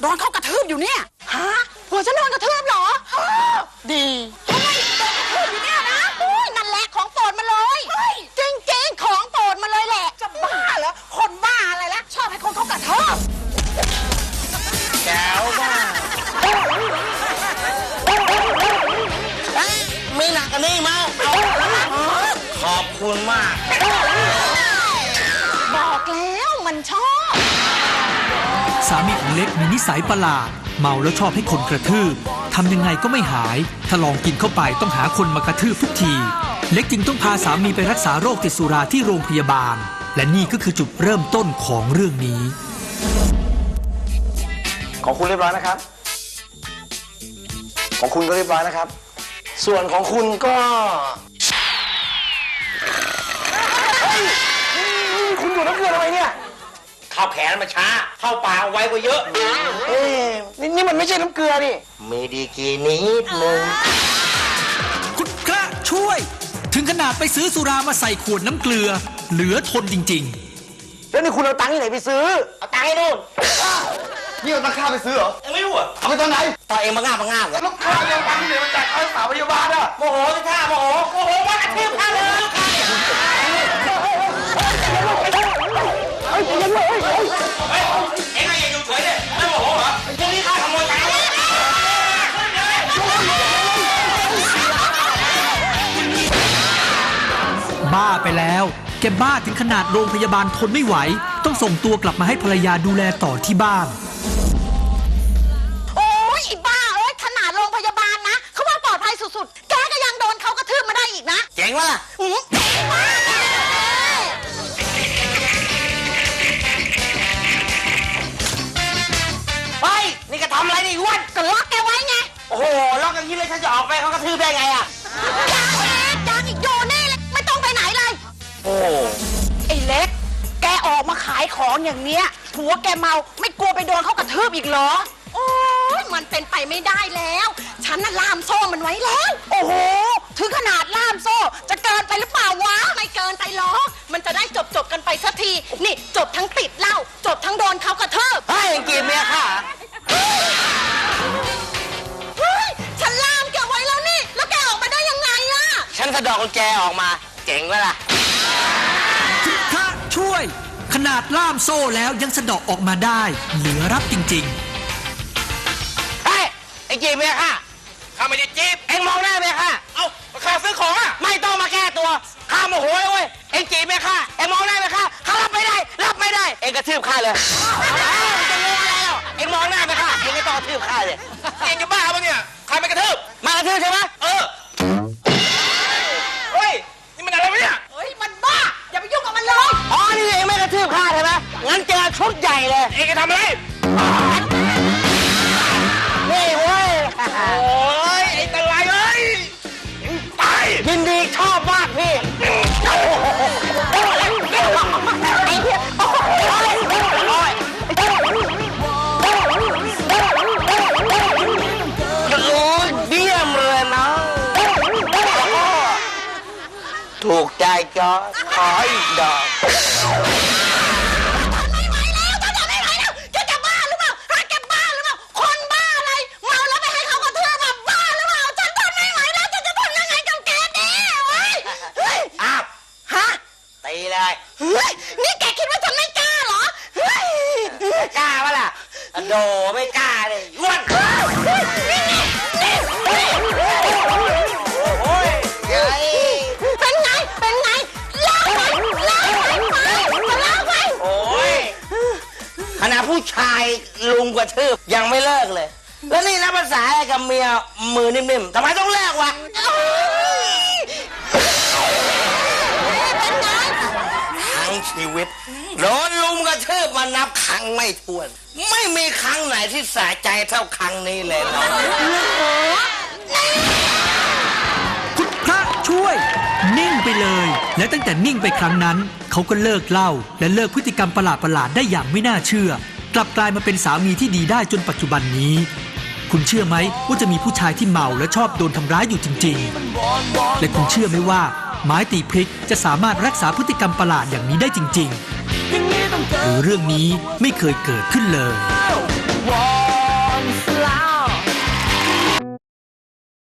โดนเขากระทืบอยู่เนี่ยฮะหัวฉันโดนกระทืบเหรออ้อดีทำไมโดนกระทืบอยู่เนี่ยนะอุ้ยนั่นแหละของโปรดมาเลยจริงๆของโปรดมาเลยแหละ จะบ้าเหรอคนบ้าอะไรละชอบให้คนเขากระทืบแก้วมากมีหนักกว่านี้ไหมขอบคุณมากบอก สามีของเล็กมีนิสัยประหลาด เมาแล้วชอบให้คนกระทืบทำยังไงก็ไม่หาย ถ้าลองกินเข้าไปต้องหาคนมากระทืบทุกที เล็กจึงต้องพาสามีไปรักษาโรคติดสุราที่โรงพยาบาล และนี่ก็คือจุดเริ่มต้นของเรื่องนี้ ของคุณเรียบร้อยนะครับ ของคุณก็เรียบร้อยนะครับ ส่วนของคุณก็เฮ้ยคุณดูดน้ำเกลือทำไม เนี่ยเข้าแขนมันช้า เข้าปากไวกว่าเยอะ เอ๊ะนี่นี่มันไม่ใช่น้ำเกลือนี่ มีดีกรีนิดนึง คุณพระช่วย ถึงขนาดไปซื้อสุรามาใส่ขวดน้ำเกลือ เหลือทนจริงๆแล้วนี่คุณเอาตังค์ที่ไหนไปซื้อ เอาตังค์ให้นู่นนี่เอาตังค่าไปซื้อเหรอยังไม่รู้อะเอาไปตอนไหนต่อเองมาง่ามาง่าเหรอแล้วค่าเรื่องตังค์ที่ไหนมาจ่ายค่ารักษาพยาบาลอะโมโหสิท่าโมโหโมโหว่ากระทืบข้าเลยเฮ้ บ้าไปแล้ว แกบ้าถึงขนาดโรงพยาบาลทนไม่ไหว ต้องส่งตัวกลับมาให้ภรรยาดูแลต่อที่บ้าน โอ้ยไอ้บ้าเอ้ยขนาดโรงพยาบาลนะเขาว่าปลอดภัยสุดๆ แกก็ยังโดนเขากระทืบมาได้อีกนะเจ๋งวะล่ะอืมเจ๋งมากเลยเฮ้ย นี่ก็ทำอะไรนี่อ้วนก็ล็อกแกไว้ไง โอ้โหล็อกอย่างนี้เลยฉันจะออกไปเขากระทืบได้ไงอะยังเล็กยัง ออกมาขายของอย่างเนี้ยผัวแกเมาไม่กลัวไปโดนเขากระทืบอีกเหรอ โอ้ยมันเป็นไปไม่ได้แล้ว ฉันน่ะล่ามโซ่มันไว้แล้ว โอ้โห ถึงขนาดล่ามโซ่ จะเกินไปหรือเปล่าวะ ไม่เกินไปหรอก มันจะได้จบจบๆกันไปสักที นี่จบทั้งติดเหล้าจบทั้งโดนเขากระทืบเฮ้ยเอ็งกีบเมียข้าเฮ้ย ฉันล่ามแกไว้แล้วนี่ แล้วแกออกมาได้ยังไงอะ ฉันสะเดอกกุญแจออกมา เจ๋งวะล่ะคุณพระช่วย ขนาดล่ามโซ่แล้วยังสะเดอกออกมาได้ เหลือรับจริง เฮ้ยไอ้จีบเมียข้าข้าไม่ได้จีบ เอ็งมองหน้าเมียข้าเอ้าข้าซื้อของอะ ไม่ต้องมาแก้ตัวข้าโมโหเว้ยเอ็งจีบเมียข้าเอ็งมองหน้าเมียข้าข้ารับไม่ได้ รับไม่ได้ เอ็งกระทืบข้าเลยเอ้าจะงงอะไรแล้วเอ็งมองหน้าเมียข้าเอ็งก็ต้องกระทืบข้าเลย เอ็งจะบ้าปะเนี่ยใครไปกระทืบมากระทืบใช่ไหมเออ เถูกใจจอขออีกดอก ไม่ไหวแล้วฉันทนไม่ไหวแล้วแกจะบ้าหรือเปล่าฮะแกบ้าหรือเปล่า คนบ้าอะไร เมาแล้วไม่ให้เขากระทืบแบบบ้าหรือเปล่า ฉันทนไม่ไหวแล้วฉันจะทนยังไงกับแกดีเฮ้ยเฮ้ยอ้าวฮะตีเลยเฮ้ย นี่แกคิดว่าฉันไม่กล้าเหรอ เฮ้ย กล้าปะล่ะ โดไม่กล้าเลยย้วนเฮ้ยนี่นี่นี่ กว่าทืบยังไม่เลิกเลย แล้วนี่นะภาษาอะไรกับเมียมือนิ่มๆทำไมต้องเลิกวะทั้งชีวิตโดนลุมกระทืบมานับครั้งไม่ถ้วน ไม่มีครั้งไหนที่สะใจเท่าครั้งนี้เลยนะๆคุณพระช่วย นิ่งไปเลย และตั้งแต่นิ่งไปครั้งนั้น เขาก็เลิกเล้าและเลิกพฤติกรรมประหลาดๆได้อย่างไม่น่าเชื่อ กลับกลายมาเป็นสามีที่ดีได้จนปัจจุบันนี้ คุณเชื่อไหมว่าจะมีผู้ชายที่เมาและชอบโดนทำร้ายอยู่จริง ๆ และคุณเชื่อไหมว่า ไม้ตีพริกจะสามารถรักษาพฤติกรรมประหลาดอย่างนี้ได้จริง ๆ หรือเรื่องนี้ไม่เคยเกิดขึ้นเลย